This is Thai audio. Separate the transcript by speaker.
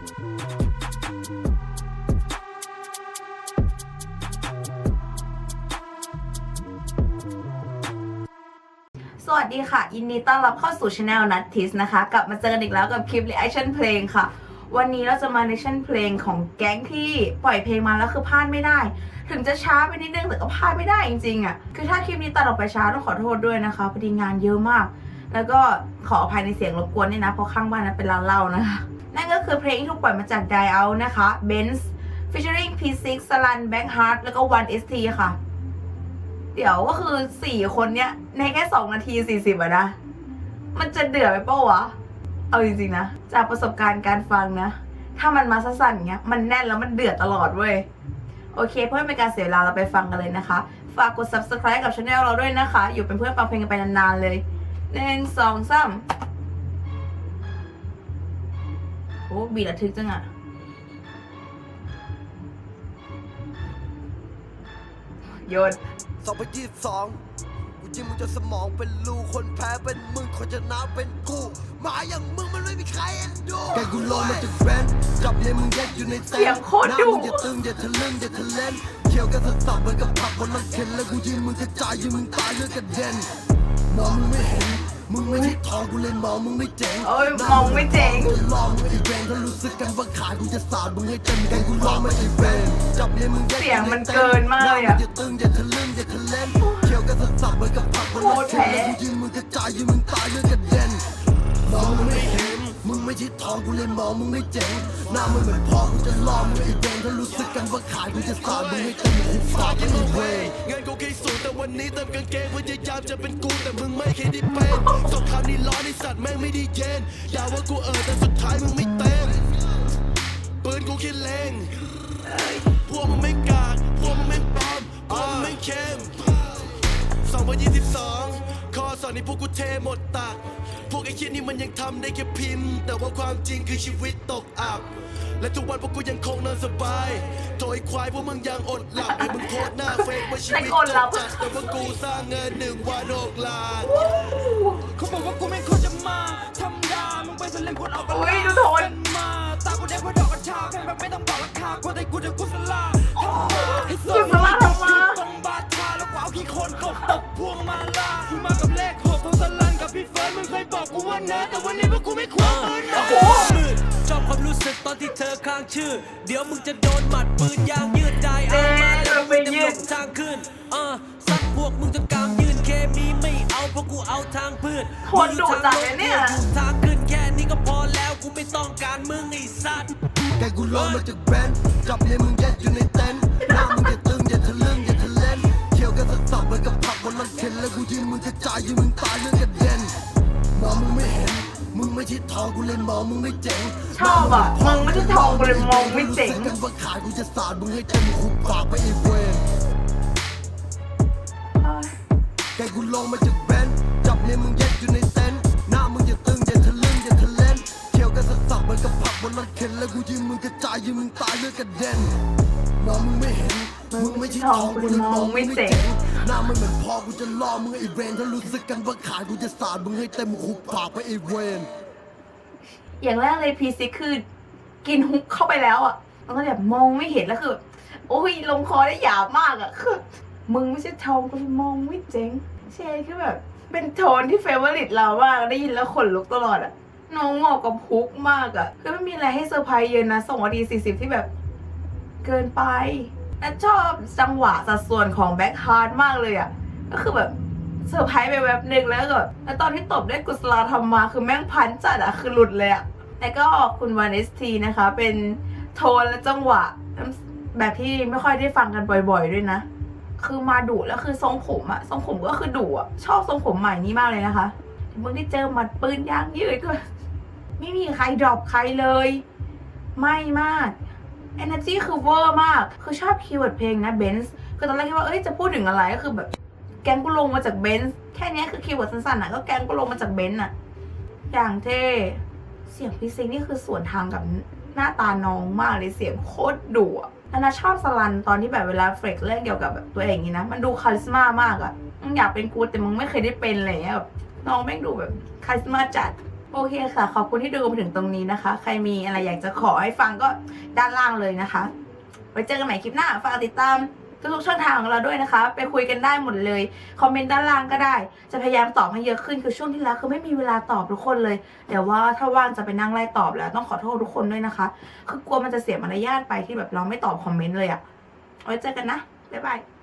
Speaker 1: สวัสดีค่ะ ยินดีต้อนรับเข้าสู่ช anel นัททิสนะคะ กลับมาเจอกันอีกแล้วกับคลิป reaction เพลงค่ะ วันนี้เราจะมา reaction เพลงของแก๊งที่ปล่อยเพลงมาแล้วคือพลาดไม่ได้ ถึงจะช้าไปนิดนึงแต่ก็พลาดไม่ได้จริงๆอะ คือถ้าคลิปนี้ตัดออกไปช้าต้องขอโทษด้วยนะคะพอดีงานเยอะมาก แล้วก็ขออภัยในเสียงรบกวนนี่นะเพราะข้างบ้านนั้นเป็นร้านเหล้านะคะ นั่นก็คือเพลงที่ถูกปล่อยมาจาก Die Out นะคะ Benz featuring P6 Salan Backheart แล้วก็ One ST ค่ะ เดี๋ยวก็คือสี่คนเนี้ย ในแค่สองนาทีสี่สิบอะนะ มันจะเดือดไปเปะวะ เอาจริงๆนะ จากประสบการณ์การฟังนะ ถ้ามันมาสั้นๆอย่างเงี้ย มันแน่นแล้วมันเดือดตลอดเว้ย โอเค เพื่อเป็นการเสียเวลาเราไปฟังกันเลยนะคะ ฝากกด subscribe กับช anel เราด้วยนะคะ อยู่เป็นเพื่อนฟังเพลงกันไปนานๆเลยหนึ่งสองสาม โอ้บีดระทึกจังอะโยน
Speaker 2: 2022กูจิ้มมึงจนสมองเป็นรูคนแพ้เป็นมึงคนชนะเป็นกูหมาอย่างมึงมันไม่มีใครเอ็นดูแกกูลงมาจากแบรนด์จับเนี่ยมึงยัดอยู่ในเต็น
Speaker 1: เสียงโคตรดุ
Speaker 2: หน้ามึงอย่าตึงอย่าทะลึ่งอย่าทะเลนเขียวกันสับๆเหมือนกับผักคนละเข็นแล้วกูยิงมึงกระจายยิงมึงตายเลือดกระเด็นมองมึงไม่เห็น มึงไม่ใช่ทองกูเลยมองมึงไม่เจ๋ง
Speaker 1: โอ้ยมองไม่เจ๋ง
Speaker 2: กูลองมึงไอ้เวนถ้ารู้สึกกันว่าขายกูจะสาดมึงให้เต็มแกกูลองมาไอ้เวนจับเนี่ยมึงยัดอ
Speaker 1: เสียง
Speaker 2: ใน
Speaker 1: มัน
Speaker 2: ต็
Speaker 1: เกินมากเลยอะ
Speaker 2: หน้มึงอย่าตึงอย่าทะลึ่งอย่าทะเลนเขียวกันสับๆเหมือนกับผักคนละเข็นแล้วกูยิงมึงกระจายยิงมึงตายเลือดกระเด็นมองมึงไม่เห็นมึงไม่ใช่ทองกูเลยมองมึงไม่เจ๋งหน้ามึงเหมือนพ่อกูจะล่อมึงไอ้เวนถ้ารู้สึกกันว่าขายกูจะสาดมึงให้เต็มหูฝากไอ้
Speaker 3: วันนี้เติมกางเกงพยายามจะเป็นกูแต่มึงไม่เคยได้เป็นสงครามนี้ร้อนไอสัตว์แม่งไม่ได้เย็นอย่าว่ากูเออแต่สุดท้ายมึงไม่เต็มปืนกูแค่เล็งพวกมึงไม่กากพวกมึงไม่ปลอมพวกมึงไม่เข้ม2022ข้อสอนนี้พวกกูเทหมดตัก พวกไอ้คิดนี่มันยังทำได้แค่พิมพ์ แต่ว่าความจริงคือชีวิตตกอับ และทุกวันพวกกูยังคงนอนสบายโถยควายพวกมึงยังอดหลับไอ้มึงโคตรหน้า เฟกว่าชีวิต
Speaker 1: แต่อดหลับ
Speaker 3: จัดแต่ว่ากูสร้างเงินหนึ่งวันหกล้าน
Speaker 4: เขาบอกว่ากูไม่ควรจะมาทำดามึงไปสเล่นคนออกกัน
Speaker 1: อุ๊ยดูโทน
Speaker 4: มาตากูแดงเพราะดอกกัญชาแพงแบบไม่ต้องบอกราคาคนไทยกูจะกุศลาทำมาให้เสื
Speaker 1: กุศลาทำมา
Speaker 4: ตรงบาทาแล้วกูเอาขี้โคลนกบตบพวงมาลากูมากับเลขหกทองสลันกับพี่เฟิร์นมึงเคยบอกกูว่าเนิร์ดแต่วันนี้พวกกูไม่ควรปืนนะ
Speaker 5: มืดชอบ ความรู้สึกตอนที่เธอข้างชื่อ เดี๋ยวมึงจะโดนหมัดปืนยางยืดได้เอามาแล้วมึงจะหลบทางขึ้นเออซัดพวกมึงจนกลางยืนเคมีไม่เอาเพราะกูเอาทางพืช
Speaker 1: โคตรดุจังเลยเนี่ย
Speaker 5: มึงอทางขึ้นแค่นี้ก็พอแล้วกูไม่ต้องการมึงไอ้สัตว์
Speaker 2: แกกูลงมาจากแบรนด์จับเนี่ยมึงยัดอยู่ในเต็นท์หน้ามึงอย่าตึงอย่าทะลึ่งอย่าทะเลนเขียวกันสับๆเหมือนกับผักคนละเข็นแล้วกูยิงมึงกระจายยิงมึงตายเลือดกระเด็น ไม่ใช่ทองกูเลยมองมึงไม่เจ๋ง
Speaker 1: ชอบอะมึงไม่ใช่ทองกูเลยมองไม่เจ๋ง
Speaker 2: รู้สึกกันว่าขายกูจะสาดมึงให้เต็มหุบปากไปไอ้เวนแกกูลงมาจากแบรนด์จับเนี่ยมึงยัดอยู่ในเต็นท์หน้ามึงอย่าตึงอย่าทะลึ่งอย่าทะเลนเขียวกันสับๆเหมือนกับผักบนรถเข็นแล้วกูยิงมึงกระจายยิงมึงตายเลือดกระเด็นมองมึงไม่เห็นมึงไม่ใช่ทองกูเลยมองไม่เจ๋งหน้ามันเหมือนพ่อกูจะล่อมึงไอ้เวนถ้ารู้สึกกันว่าขายกูจะสาดมึงให้เต็มหุบปากไปไอ้เวน
Speaker 1: อย่างแรกเลยพีซิคือ กินฮุกเข้าไปแล้วอะแล้วก็แบบมองไม่เห็นแล้วคือ โอ้ยลงคอได้หยาบมากอะคือมึงไม่ใช่ทองกูเลยมองไม่เจ๋งเชนคือแบบ เป็นโทนที่เฟเวอร์ลิตเรามากได้ยินแล้วขนลุกตลอดอะน้องเหมาะกับฮุกมากอะคือไม่มีอะไรให้เซอร์ไพรส์เยอะนะสองนาทีสี่สิบที่แบบ เกินไปและชอบจังหวะสัดส่วนของแบ็คฮาร์ดมากเลยอะก็คือแบบ เซอร์ไพรส์ไปแวบหนึ่งแล้วก็แบแล้วตอนที่ตบได้กุศลาทำมาคือแม่งพันจัดอะคือหลุดเลยอะแล้วก็คุณวานเอสทีนะคะ เป็นโทนและจังหวะ แบบที่ไม่ค่อยได้ฟังกันบ่อยๆด้วยนะ คือมาดุแล้วคือทรงผมอะทรงผมก็คือดุอะชอบทรงผมใหม่นี้มากเลยนะคะเมื่อที่เจอหมัดปืนย่างยืดก็ไม่มีใครดรอปใครเลย ไม่มาก energy คือเวอร์มาก คือชอบคีย์เวิร์ดเพลงนะเบนซ์คือตอนแรกคิดว่า เอ้ย จะพูดถึงอะไรก็คือแบบ แกงกูลงมาจากเบนซ์แค่นี้คือคีย์เวิร์ดสั้นๆอะก็แกงกูลงมาจากเบนซ์อะอย่างเท่เสียงพี่ซิงนี่คือส่วนทางกับหน้าตาน้องมากเลยเสียงโคตรดุอะแล้วนะชอบสลันตอนที่แบบเวลาเฟรกเรื่องเกี่ยวกับแบบตัวเองอย่างนี้นะ มันดูคาริสมามากอะมึงอยากเป็นกูแต่มึงไม่เคยได้เป็นเงี้ยแบบน้องแม่งดูแบบคาริสมาจัดโอเคค่ะ ขอบคุณที่ดูมาถึงตรงนี้นะคะ ใครมีอะไรอยากจะขอให้ฟังก็ด้านล่างเลยนะคะ ไว้เจอกันใหม่คลิปหน้า ฝากติดตาม ทุกๆช่องทางของเราด้วยนะคะ ไปคุยกันได้หมดเลย คอมเมนต์ด้านล่างก็ได้ จะพยายามตอบให้เยอะขึ้น คือช่วงที่แล้วคือไม่มีเวลาตอบทุกคนเลย เดี๋ยวว่าถ้าว่างจะไปนั่งไล่ตอบแล้ว ต้องขอโทษทุกคนด้วยนะคะ คือกลัวมันจะเสียมารยาทไปที่แบบเราไม่ตอบคอมเมนต์เลยอะไว้เจอกันนะ บ๊ายบาย